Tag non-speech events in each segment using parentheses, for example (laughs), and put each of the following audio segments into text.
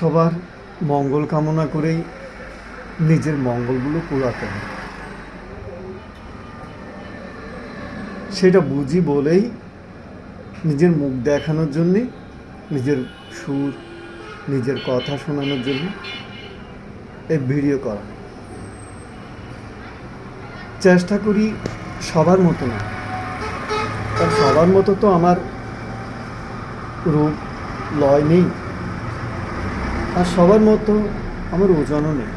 সবার মঙ্গল কামনা করেই নিজের মঙ্গলগুলো কুড়াতে হয়। সেটা বুঝি বলেই নিজের মুখ দেখানোর জন্যে, নিজের সুর, নিজের কথা শোনানোর জন্য এই ভিডিও করা। চেষ্টা করি সবার মতো না। সবার মতো তো আমার রূপ, লয় নেই। আর সবার মতো আমার ওজনও নেই।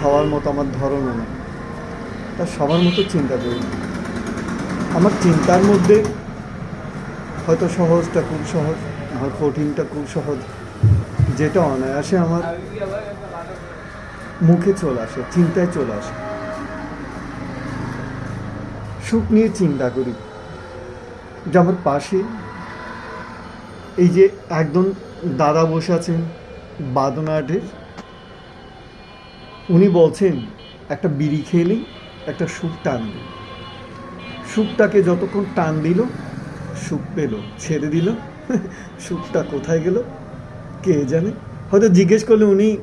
সবার মতো আমার ধরনও নেই। তা সবার মতো চিন্তা করি আমার চিন্তার মধ্যে হয়তো সহজটা খুব সহজ, আমার কঠিনটা খুব সহজ। যেটা অনায়াসে আমার মুখে চলে আসে, চিন্তায় চলে আসে। সুখ নিয়ে চিন্তা করি। যে আমার পাশে এই যে একজন দাদা বসে আছেন বাদনাটের উনি বলছেন, একটা বিড়ি খেলেই একটা সুখ টান দিল সুখটাকে যতক্ষণ টান দিল সুখ পেল, ছেড়ে দিল (laughs) সুখটা কোথায় গেল, কে জানে? হয়তো জিজ্ঞেস করলে উনি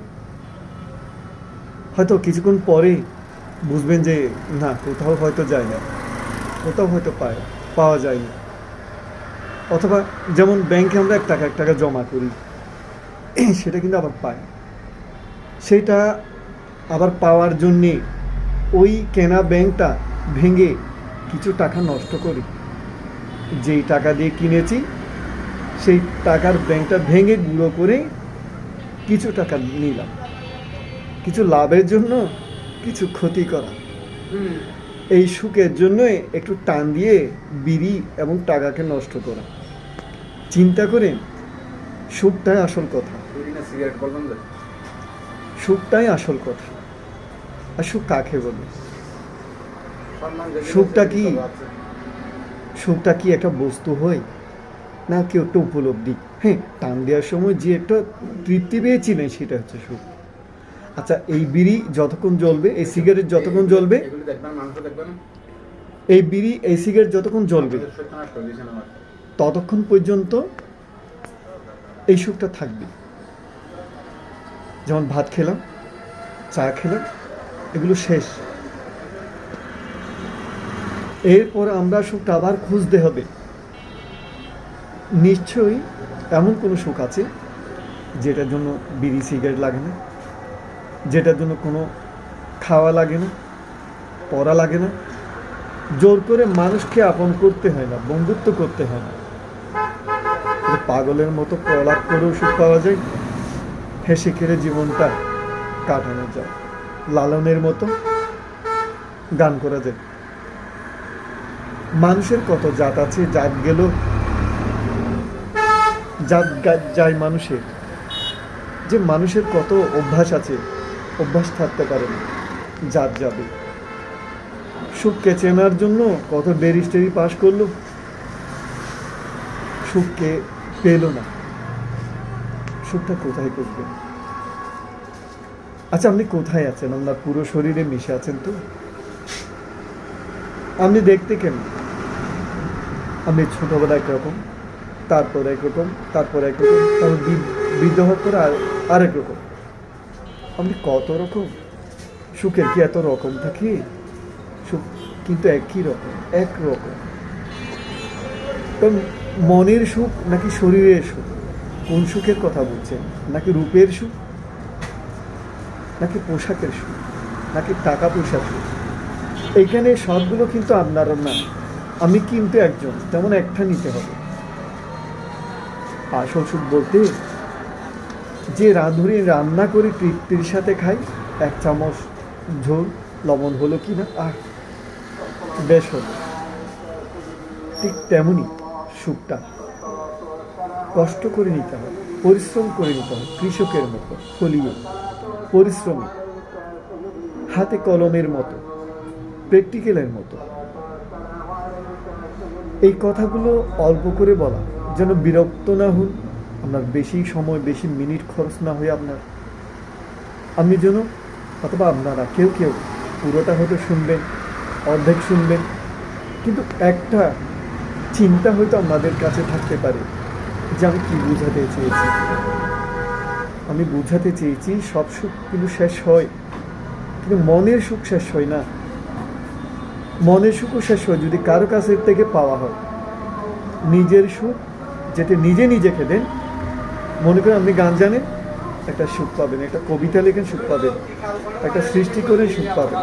হয়তো কিছুক্ষণ পরে বুঝবেন যে, না, কোথাও হয়তো যায় না, কোথাও হয়তো পায়, পাওয়া যায় না। অথবা যেমন ব্যাংকে আমরা এক টাকা এক টাকা জমা করি (clears throat) সেটা কিন্তু আবার পাই সেটা আবার পাওয়ার জন্যে ওই কেনা ব্যাংকটা ভেঙে কিছু টাকা নষ্ট করি। যেই টাকা দিয়ে কিনেছি সেই টাকার ব্যাংকটা ভেঙে গুঁড়ো করে কিছু টাকা নিলাম। কিছু লাভের জন্য কিছু ক্ষতি করা। এই সুখের জন্য একটু টান দিয়ে বিড়ি এবং টাকাকে নষ্ট করা। চিন্তা করে সুখটাই আসল কথা। সুখটাই আসল কথা। আর সুখ কাকে বলে? সুখটা কি? সুখটা কি একটা বস্তু হয়? না কি একটা উপলব্ধি? হ্যাঁ টান দেওয়ার সময় যে একটা তৃপ্তি পেয়েছিলেন সেটা হচ্ছে সুখ আচ্ছা এই বিড়ি যতক্ষণ জ্বলবে এই সিগারেট যতক্ষণ জ্বলবে এই বিড়ি এই সিগারেট যতক্ষণ জ্বলবে ততক্ষণ পর্যন্ত এই সুখটা থাকবে। যেমন ভাত খেলাম, চা খেলাম, এগুলো শেষ। এরপর আমরা সুখটা আবার খুঁজতে হবে। নিশ্চয়ই এমন কোনো সুখ আছে যেটার জন্য বিড়ি সিগারেট লাগে না, যেটার জন্য কোনো খাওয়া লাগে না, পড়া লাগে না। জোর করে মানুষকে আপন করতে হয় না, বন্ধুত্ব করতে হয় না। পাগলের মতো প্রলাপ করেও সুখ পাওয়া যায়? হেসে খেলে জীবনটা কাটানো যায়। লালনের মতো গান করা যায়। মানুষের কত জাত আছে? জাত গেল, জাত যায় মানুষের। যে মানুষের কত অভ্যাস আছে, অভ্যাস থাকতে পারে না, জাত যাবে। সুখকে চেনার জন্য কত ব্যারিস্টারি পাশ করল? সুখকে পেল না। সুখটা কোথায় করবে? আচ্ছা আপনি কোথায় আছেন? আপনার পুরো শরীরে মিশে আছেন তো? আপনি দেখতে কেমন? আপনি ছোটবেলা একরকম তারপর একরকম তারপর একরকম, তারপর হওয়ার পর আর আরেক রকম আপনি কত রকম? সুখের কি এত রকম থাকে? সুখ কিন্তু একই রকম এক রকম মনের সুখ নাকি শরীরের সুখ? কোন সুখের কথা বলছেন? নাকি রূপের সুখ? নাকি পোশাকের সুখ? নাকি টাকা পয়সার সুখ? এইখানে সবগুলো কিন্তু আপনারও না। আমি কিন্তু একজন, তেমন একটা নিতে হবে। আসল সুখ বলতে, যে রাঁধুনি রান্না করে তৃপ্তির সাথে খাই, এক চামচ ঝোল, লবণ হলো কি না আর বেশ হলো। ঠিক তেমনই। সুখটা। কষ্ট করে নিতে হয়, পরিশ্রম করে নিতে হয়, কৃষকের মতো, ফলিয়ে। পরিশ্রমী, হাতে কলমের মতো প্র্যাকটিক্যালের মতো। এই কথাগুলো অল্প করে বলা, যেন বিরক্ত না হন আপনার বেশি সময়, বেশি মিনিট খরচ না হয়ে আপনার। আমি যেন, অথবা আপনারা কেউ কেউ, পুরোটা হয়তো শুনবেন, অর্ধেক শুনবেন, কিন্তু একটা চিন্তা হয়তো আমাদের কাছে থাকতে পারে যে আমি কী বোঝাতে চেয়েছি। আমি বোঝাতে চেয়েছি সব সুখ কিন্তু শেষ হয়, কিন্তু মনের সুখ শেষ হয় না। মনের সুখও শেষ হয় যদি কারও কাছের থেকে পাওয়া হয়। নিজের সুখ যেটা নিজে নিজেকে দেন মনে করেন আপনি গান জানেন, একটা সুখ পাবেন, একটা কবিতা লেখেন, সুখ পাবেন, একটা সৃষ্টি করে সুখ পাবেন।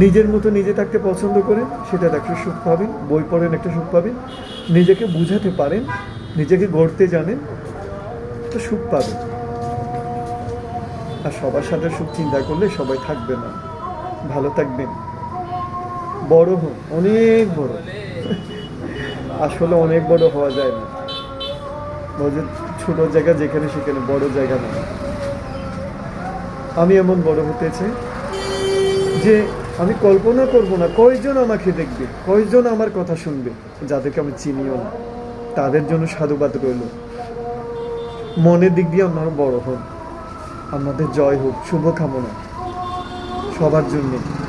নিজের মতো নিজে থাকতে পছন্দ করেন, সেটা একটা সুখ পাবেন, বই পড়েন একটা সুখ পাবেন, নিজেকে বুঝাতে পারেন, নিজেকে গড়তে জানেন তো সুখ পাবেন। আর সবার সাথে সুখ চিন্তা করলে সবাই থাকবে না। ভালো থাকবেন। বড় হোক অনেক বড়। আসলে অনেক বড় হওয়া যায় না। যে ছোট জায়গা যেখানে সেখানে বড় জায়গা না। আমি এমন বড় হতে চাই যে আমি কল্পনা করব না কয়জন আমাকে দেখবে, কয়জন আমার কথা শুনবে, যাদেরকে আমি চিনিও না। তাদের জন্য সাধুবাদ রইল। মনের দিক দিয়ে আপনারা বড় হন আপনাদের জয় হোক, শুভকামনা। সবার জন্যে।